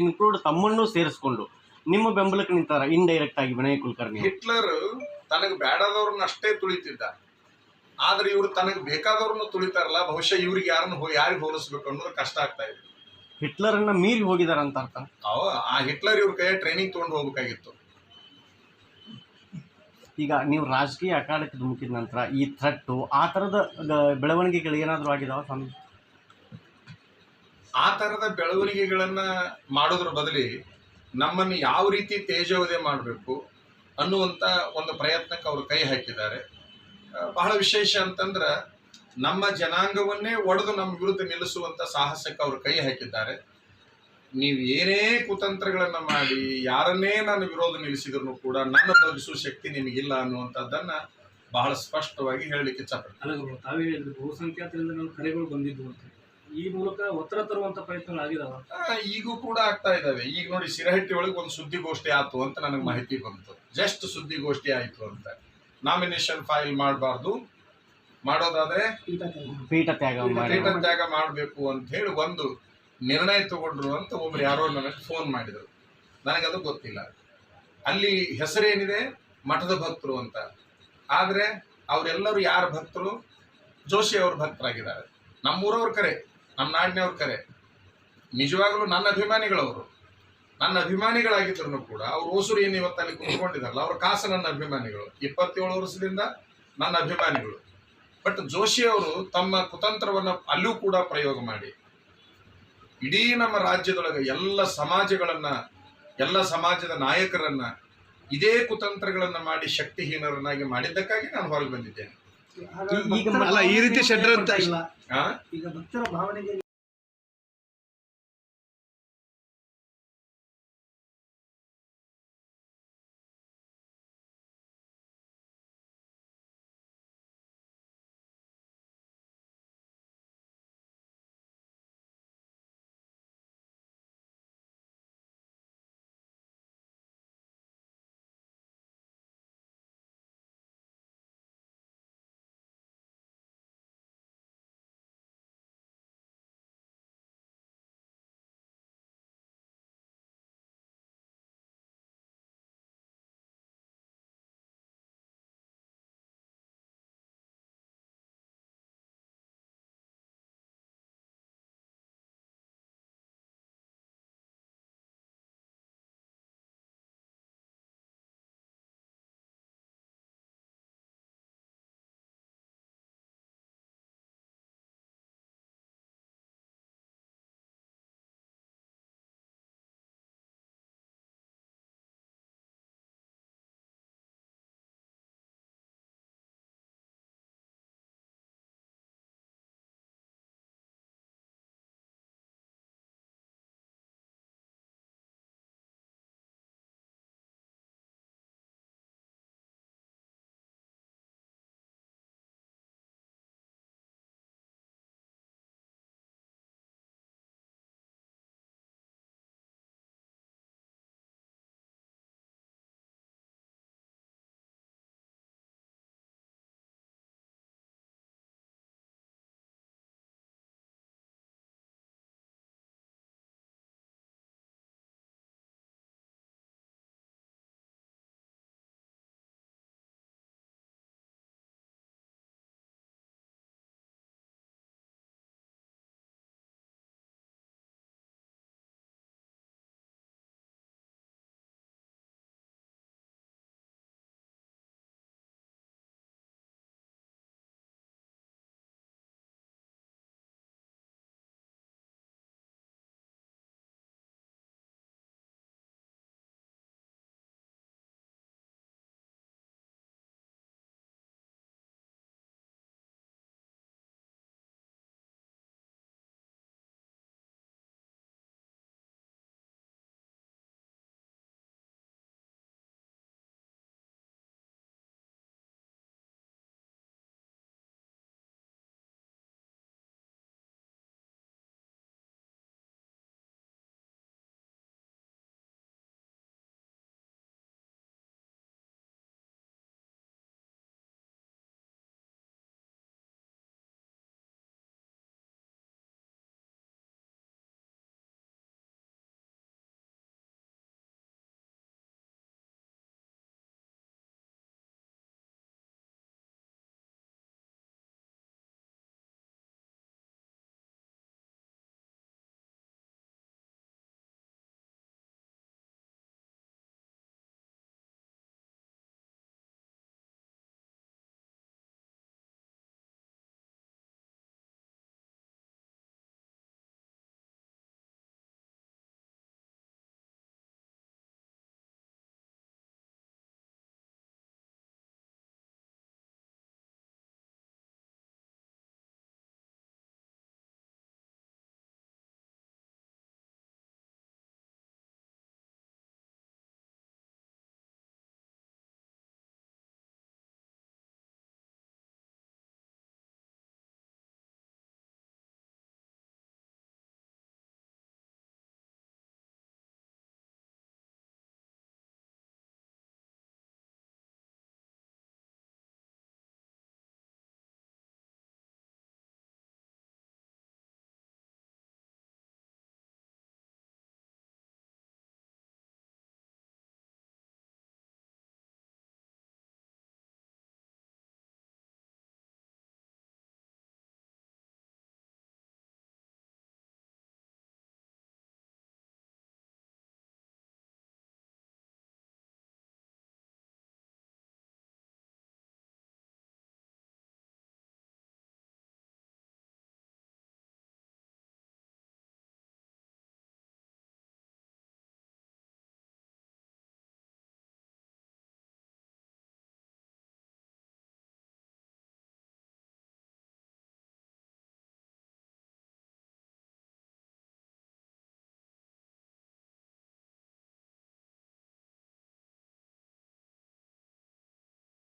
Include ತಮ್ಮನ್ನು ಸೇರಿಸ್ಕೊಂಡು ನಿಮ್ಮ ಬೆಂಬಲಕ್ಕೆ ನಿಂತಾರ ಇಂಡೈರೆಕ್ಟ್ ಆಗಿ ವಿನಯ್ ಕುಲಕರ್ಣಿ. ಹಿಟ್ಲರ್ ತನಗೆ ಬೇಡದವ್ರನ್ನ ಅಷ್ಟೇ ತುಳಿತಿದ್ದ. ಆದ್ರೆ ಇವ್ರು ತನಗೆ ಬೇಕಾದವ್ರನ್ನ ತುಳಿತಾರಲ್ಲ ಬಹುಶಃ ಇವ್ರಿಗೆ ಯಾರನ್ನ ಯಾರಿಗೆ ಹೋಲಿಸ್ಬೇಕು ಅನ್ನೋದು ಕಷ್ಟ ಆಗ್ತಾ ಇದೆ. ಹಿಟ್ಲರನ್ನ ಮೀರಿ ಹೋಗಿದಾರ ಅಂತ ಅರ್ಥ? ಆ ಹಿಟ್ಲರ್ ಇವ್ರ ಕೈ ಟ್ರೈನಿಂಗ್ ತಗೊಂಡು ಹೋಗ್ಬೇಕಾಗಿತ್ತು. ಈಗ ನೀವು ರಾಜಕೀಯ ಅಖಾಡಕ್ಕೆ ಧುಮುಕಿದ ನಂತರ ಈ ಥ್ರೆಟ್ಟು ಆ ಥರದ ಬೆಳವಣಿಗೆಗಳು ಏನಾದರೂ ಆಗಿದಾವ ಸ್ವಾಮಿ ಆ ತರದ ಬೆಳವಣಿಗೆಗಳನ್ನ ಮಾಡೋದ್ರ ಬದಲಿ ನಮ್ಮನ್ನು ಯಾವ ರೀತಿ ತೇಜೋವಧೆ ಮಾಡಬೇಕು ಅನ್ನುವಂತ ಒಂದು ಪ್ರಯತ್ನಕ್ಕೆ ಅವರು ಕೈ ಹಾಕಿದ್ದಾರೆ. ಬಹಳ ವಿಶೇಷ ಅಂತಂದ್ರೆ ನಮ್ಮ ಜನಾಂಗವನ್ನೇ ಒಡೆದು ನಮ್ಮ ವಿರುದ್ಧ ನಿಲ್ಲಿಸುವಂತ ಸಾಹಸಕ್ಕೆ ಅವರು ಕೈ ಹಾಕಿದ್ದಾರೆ. ನೀವು ಏನೇ ಕುತಂತ್ರಗಳನ್ನ ಮಾಡಿ ಯಾರನ್ನೇ ನಾನು ವಿರೋಧ ನಿಲ್ಲಿಸಿದ್ರು ಕೂಡ ನನ್ನ ತೋರಿಸುವ ಶಕ್ತಿ ನಿಮಗಿಲ್ಲ ಅನ್ನುವಂಥದ್ದನ್ನ ಬಹಳ ಸ್ಪಷ್ಟವಾಗಿ ಹೇಳಲಿಕ್ಕೆ ಗುರು, ತಾವೇ ಹೇಳಿದ್ರು ಬಹುಸಂಖ್ಯಾತರಿಂದ ನಾವು ಕರೆಗಳು ಬಂದಿದ್ದು ಅಂತ. ಈ ಮೂಲಕ ಒತ್ತಡ ತರುವಂತ ಪ್ರಯತ್ನಗಳು ಆಗಿದಾವ? ಈಗೂ ಕೂಡ ಆಗ್ತಾ ಇದಾವೆ. ಈಗ ನೋಡಿ ಸಿರಹಟ್ಟಿ ಒಳಗೆ ಒಂದು ಸುದ್ದಿಗೋಷ್ಠಿ ಆಯ್ತು ಅಂತ ನನಗೆ ಮಾಹಿತಿ ಬಂತು. ಜಸ್ಟ್ ಸುದ್ದಿಗೋಷ್ಠಿ ಆಯ್ತು ಅಂತ. ನಾಮಿನೇಷನ್ ಫೈಲ್ ಮಾಡಬಾರ್ದು. ಮಾಡೋದಾದ್ರೆ ಪೀಠ ತ್ಯಾಗ. ಮಾಡಿ ಪೀಠ ತ್ಯಾಗ ಮಾಡಬೇಕು ಅಂತ ಹೇಳಿ ಒಂದು ನಿರ್ಣಯ ತಗೊಂಡ್ರು ಅಂತ ಒಬ್ರು ಯಾರೋ ನನಗೆ ಫೋನ್ ಮಾಡಿದರು. ನನಗದು ಗೊತ್ತಿಲ್ಲ. ಅಲ್ಲಿ ಹೆಸರೇನಿದೆ? ಮಠದ ಭಕ್ತರು ಅಂತ. ಆದ್ರೆ ಅವರೆಲ್ಲರೂ ಯಾರ ಭಕ್ತರು? ಜೋಶಿ ಅವ್ರ ಭಕ್ತರಾಗಿದ್ದಾರೆ. ನಮ್ಮೂರವ್ರ ಕರೆ. ನಮ್ಮ ನಾಡಿನವ್ರ ಕರೆ. ನಿಜವಾಗ್ಲೂ ನನ್ನ ಅಭಿಮಾನಿಗಳವರು, ನನ್ನ ಅಭಿಮಾನಿಗಳಾಗಿದ್ರು ಕೂಡ ಅವ್ರು ಓಸೂರು ಏನು ಇವತ್ತು ಅಲ್ಲಿ ಕುತ್ಕೊಂಡಿದಾರಲ್ಲ ಅವ್ರ ಕಾಸು ನನ್ನ ಅಭಿಮಾನಿಗಳು. ಇಪ್ಪತ್ತೇಳು ವರ್ಷದಿಂದ ನನ್ನ ಅಭಿಮಾನಿಗಳು. ಬಟ್ ಜೋಶಿ ಅವರು ತಮ್ಮ ಕುತಂತ್ರವನ್ನು ಅಲ್ಲೂ ಕೂಡ ಪ್ರಯೋಗ ಮಾಡಿ. ಇಡೀ ನಮ್ಮ ರಾಜ್ಯದೊಳಗೆ ಎಲ್ಲ ಸಮಾಜಗಳನ್ನ, ಎಲ್ಲ ಸಮಾಜದ ನಾಯಕರನ್ನ ಇದೇ ಕುತಂತ್ರಗಳನ್ನು ಮಾಡಿ ಶಕ್ತಿಹೀನರನ್ನಾಗಿ ಮಾಡಿದ್ದಕ್ಕಾಗಿ ನಾನು ಹೊರಗೆ ಬಂದಿದ್ದೇನೆ. ಈಗ ಅಲ್ಲ ಈ ರೀತಿ ಷಡ್ಯಂತ್ರ ಇಲ್ಲ ಈಗ ಭಕ್ತರ ಭಾವನೆಗೆ